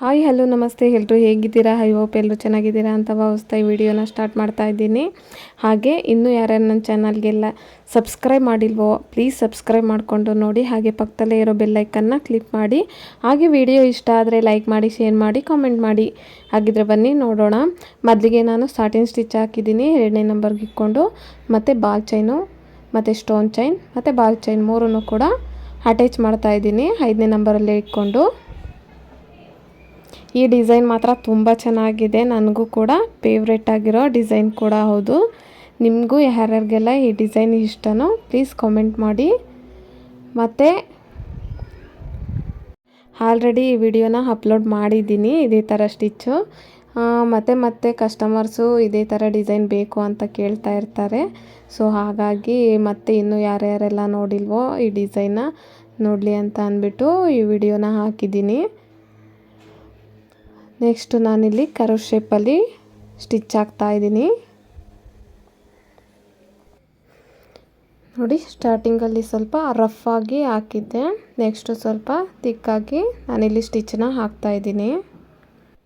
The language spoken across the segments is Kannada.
ಹಾಯ್, ಹಲೋ, ನಮಸ್ತೆ. ಎಲ್ಲರೂ ಹೇಗಿದ್ದೀರಾ? ಐ ಹೋಪ್ ಎಲ್ಲರೂ ಚೆನ್ನಾಗಿದ್ದೀರಾ ಅಂತ ಭಾವಿಸ್ತಾ ಈ ವಿಡಿಯೋನ ಸ್ಟಾರ್ಟ್ ಮಾಡ್ತಾ ಇದ್ದೀನಿ. ಹಾಗೆ, ಇನ್ನೂ ಯಾರ್ಯಾರು ನನ್ನ ಚಾನಲ್ಗೆಲ್ಲ ಸಬ್ಸ್ಕ್ರೈಬ್ ಮಾಡಿಲ್ವೋ, ಪ್ಲೀಸ್ ಸಬ್ಸ್ಕ್ರೈಬ್ ಮಾಡಿಕೊಂಡು ನೋಡಿ. ಹಾಗೆ ಪಕ್ಕದಲ್ಲೇ ಇರೋ ಬೆಲ್ಲೈಕನ್ನ ಕ್ಲಿಕ್ ಮಾಡಿ. ಹಾಗೆ ವಿಡಿಯೋ ಇಷ್ಟ ಆದರೆ ಲೈಕ್ ಮಾಡಿ, ಶೇರ್ ಮಾಡಿ, ಕಾಮೆಂಟ್ ಮಾಡಿ. ಹಾಗಿದ್ರೆ ಬನ್ನಿ, ನೋಡೋಣ. ಮೊದಲಿಗೆ ನಾನು ಸ್ಟಾರ್ಟಿಂಗ್ ಸ್ಟಿಚ್ ಹಾಕಿದ್ದೀನಿ. ಎರಡನೇ ನಂಬರ್ಗೆ ಇಟ್ಕೊಂಡು ಮತ್ತು ಬಾಲ್ ಚೈನು ಮತ್ತು ಸ್ಟೋನ್ ಚೈನ್ ಮತ್ತು ಬಾಲ್ ಚೈನ್ ಮೂರನ್ನು ಕೂಡ ಅಟ್ಯಾಚ್ ಮಾಡ್ತಾ ಇದ್ದೀನಿ. ಐದನೇ ನಂಬರಲ್ಲೇ ಇಟ್ಕೊಂಡು ಈ ಡಿಸೈನ್ ಮಾತ್ರ ತುಂಬ ಚೆನ್ನಾಗಿದೆ. ನನಗೂ ಕೂಡ ಫೇವ್ರೆಟ್ ಆಗಿರೋ ಡಿಸೈನ್ ಕೂಡ ಹೌದು. ನಿಮಗೂ ಯಾರ್ಯಾರಿಗೆಲ್ಲ ಈ ಡಿಸೈನ್ ಇಷ್ಟನೋ ಪ್ಲೀಸ್ ಕಾಮೆಂಟ್ ಮಾಡಿ. ಮತ್ತು ಆಲ್ರೆಡಿ ಈ ವಿಡಿಯೋನ ಅಪ್ಲೋಡ್ ಮಾಡಿದ್ದೀನಿ, ಇದೇ ಥರ ಸ್ಟಿಚ್ಚು ಮತ್ತು ಮತ್ತೆ ಕಸ್ಟಮರ್ಸು ಇದೇ ಥರ ಡಿಸೈನ್ ಬೇಕು ಅಂತ ಕೇಳ್ತಾ ಇರ್ತಾರೆ. ಸೊ ಹಾಗಾಗಿ ಮತ್ತೆ ಇನ್ನೂ ಯಾರ್ಯಾರೆಲ್ಲ ನೋಡಿಲ್ವೋ ಈ ಡಿಸೈನ್ನ ನೋಡಲಿ ಅಂತ ಅಂದ್ಬಿಟ್ಟು ಈ ವಿಡಿಯೋನ ಹಾಕಿದ್ದೀನಿ. ನೆಕ್ಸ್ಟ್ ನಾನಿಲ್ಲಿ ಕರು ಶೇಪಲ್ಲಿ ಸ್ಟಿಚ್ ಹಾಕ್ತಾ ಇದ್ದೀನಿ. ನೋಡಿ ಸ್ಟಾರ್ಟಿಂಗಲ್ಲಿ ಸ್ವಲ್ಪ ರಫಾಗಿ ಹಾಕಿದ್ದೆ. ನೆಕ್ಸ್ಟು ಸ್ವಲ್ಪ ತಿಕ್ಕಾಗಿ ನಾನಿಲ್ಲಿ ಸ್ಟಿಚ್ನ ಹಾಕ್ತಾ ಇದ್ದೀನಿ.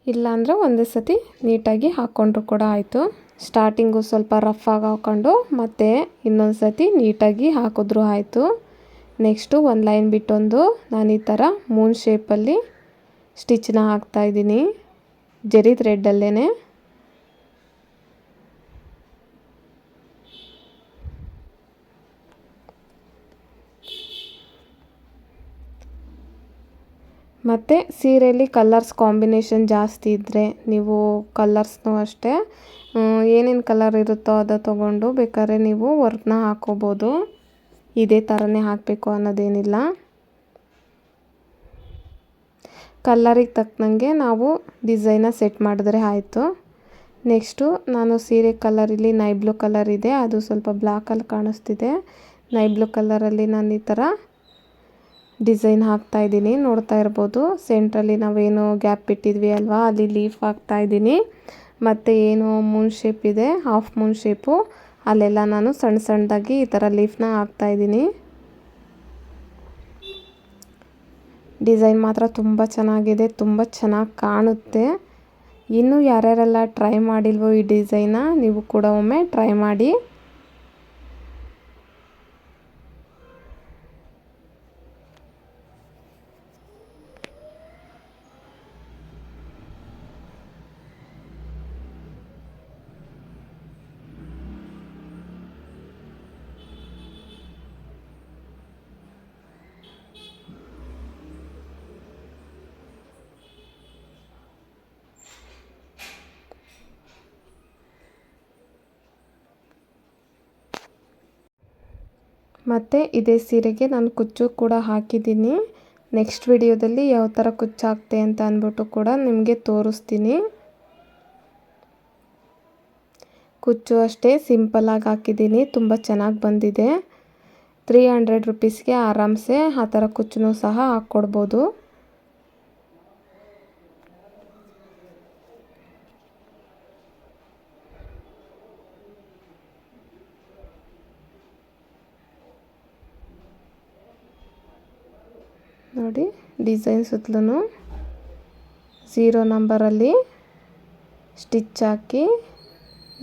ಇಲ್ಲಾಂದರೆ ಒಂದೇ ಸತಿ ನೀಟಾಗಿ ಹಾಕ್ಕೊಂಡ್ರು ಕೂಡ ಆಯಿತು. ಸ್ಟಾರ್ಟಿಂಗು ಸ್ವಲ್ಪ ರಫ್ ಆಗಿ ಹಾಕ್ಕೊಂಡು ಮತ್ತು ಇನ್ನೊಂದು ಸತಿ ನೀಟಾಗಿ ಹಾಕಿದ್ರು ಆಯಿತು. ನೆಕ್ಸ್ಟು ಒಂದು ಲೈನ್ ಬಿಟ್ಟೊಂದು ನಾನು ಈ ಥರ ಮೂನ್ ಶೇಪಲ್ಲಿ ಸ್ಟಿಚ್ನ ಹಾಕ್ತಾಯಿದ್ದೀನಿ ಜರಿ ಥ್ರೆಡ್ಡಲ್ಲೇ ಮತ್ತು ಸೀರೆಯಲ್ಲಿ ಕಲರ್ಸ್ ಕಾಂಬಿನೇಷನ್ ಜಾಸ್ತಿ ಇದ್ದರೆ ನೀವು ಕಲ್ಲರ್ಸ್ನೂ ಅಷ್ಟೇ ಏನೇನು ಕಲರ್ ಇರುತ್ತೋ ಅದು ತೊಗೊಂಡು ಬೇಕಾದ್ರೆ ನೀವು ವರ್ಕ್ನ ಹಾಕೋಬೋದು. ಇದೇ ಥರನೇ ಹಾಕಬೇಕು ಅನ್ನೋದೇನಿಲ್ಲ. ಕಲ್ಲರಿಗೆ ತಕ್ಕನಂಗೆ ನಾವು ಡಿಸೈನ ಸೆಟ್ ಮಾಡಿದ್ರೆ ಆಯಿತು. ನೆಕ್ಸ್ಟು ನಾನು ಸೀರೆ ಕಲರ್ ಇಲ್ಲಿ ನೈ ಬ್ಲೂ ಕಲರ್ ಇದೆ, ಅದು ಸ್ವಲ್ಪ ಬ್ಲ್ಯಾಕಲ್ಲಿ ಕಾಣಿಸ್ತಿದೆ. ನೈ ಬ್ಲೂ ಕಲರಲ್ಲಿ ನಾನು ಈ ಥರ ಡಿಸೈನ್ ಹಾಕ್ತಾ ಇದ್ದೀನಿ. ನೋಡ್ತಾ ಇರ್ಬೋದು ಸೆಂಟ್ರಲ್ಲಿ ನಾವೇನು ಗ್ಯಾಪ್ ಬಿಟ್ಟಿದ್ವಿ ಅಲ್ವಾ, ಅಲ್ಲಿ ಲೀಫ್ ಹಾಕ್ತಾ ಇದ್ದೀನಿ. ಮತ್ತು ಏನು ಮೂನ್ ಶೇಪ್ ಇದೆ ಹಾಫ್ ಮೂನ್ ಶೇಪು ಅಲ್ಲೆಲ್ಲ ನಾನು ಸಣ್ಣ ಸಣ್ಣದಾಗಿ ಈ ಥರ ಲೀಫ್ನ ಹಾಕ್ತಾಯಿದ್ದೀನಿ ಡಿಸೈನ್ ಮಾತ್ರ ತುಂಬ ಚೆನ್ನಾಗಿದೆ, ತುಂಬ ಚೆನ್ನಾಗಿ ಕಾಣುತ್ತೆ. ಇನ್ನೂ ಯಾರ್ಯಾರೆಲ್ಲ ಟ್ರೈ ಮಾಡಿಲ್ವೋ ಈ ಡಿಸೈನ್ನ ನೀವು ಕೂಡ ಒಮ್ಮೆ ಟ್ರೈ ಮಾಡಿ. ಮತ್ತು ಇದೇ ಸೀರೆಗೆ ನಾನು ಕುಚ್ಚು ಕೂಡ ಹಾಕಿದ್ದೀನಿ. ನೆಕ್ಸ್ಟ್ ವಿಡಿಯೋದಲ್ಲಿ ಯಾವ ಥರ ಕುಚ್ಚು ಹಾಕ್ತೆ ಅಂತ ಅಂದ್ಬಿಟ್ಟು ಕೂಡ ನಿಮಗೆ ತೋರಿಸ್ತೀನಿ. ಕುಚ್ಚು ಅಷ್ಟೇ ಸಿಂಪಲಾಗಿ ಹಾಕಿದ್ದೀನಿ, ತುಂಬ ಚೆನ್ನಾಗಿ ಬಂದಿದೆ. ತ್ರೀ ಹಂಡ್ರೆಡ್ ರುಪೀಸ್ಗೆ ಆರಾಮ್ಸೆ ಆ ಥರ ಕುಚ್ಚು ಸಹ ಹಾಕ್ಕೊಡ್ಬೋದು. ನೋಡಿ ಡಿಸೈನ್ ಸುತ್ತಲೂ ಝೀರೋ ನಂಬರಲ್ಲಿ ಸ್ಟಿಚ್ ಹಾಕಿ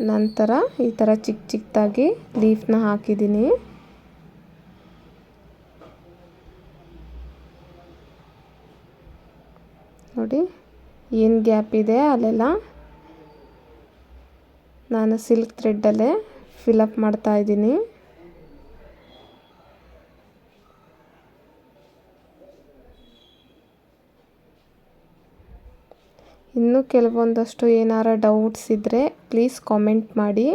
ನಂತರ ಈ ಥರ ಚಿಕ್ಕ ಚಿಕ್ಕದಾಗಿ ಲೀಫ್ನ ಹಾಕಿದ್ದೀನಿ. ನೋಡಿ, ಏನು ಗ್ಯಾಪ್ ಇದೆ ಅಲ್ಲೆಲ್ಲ? ನಾನು ಸಿಲ್ಕ್ ಥ್ರೆಡ್ಡಲ್ಲೇ ಫಿಲಪ್ ಮಾಡ್ತಾ ಇನ್ನೂ ಕೆಲವೊಂದಷ್ಟು ಏನಾರ ಡೌಟ್ಸ್ ಇದ್ದರೆ ಪ್ಲೀಸ್ ಕಾಮೆಂಟ್ ಮಾಡಿ.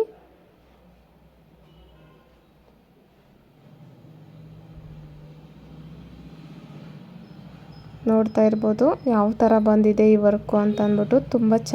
ನೋಡ್ತಾ ಇರ್ಬೋದು, ಯಾವ ಥರ ಬಂದಿದೆ ಈ ವರ್ಕು ಅಂತ ಅಂದ್ಬಿಟ್ಟು ತುಂಬ ಚ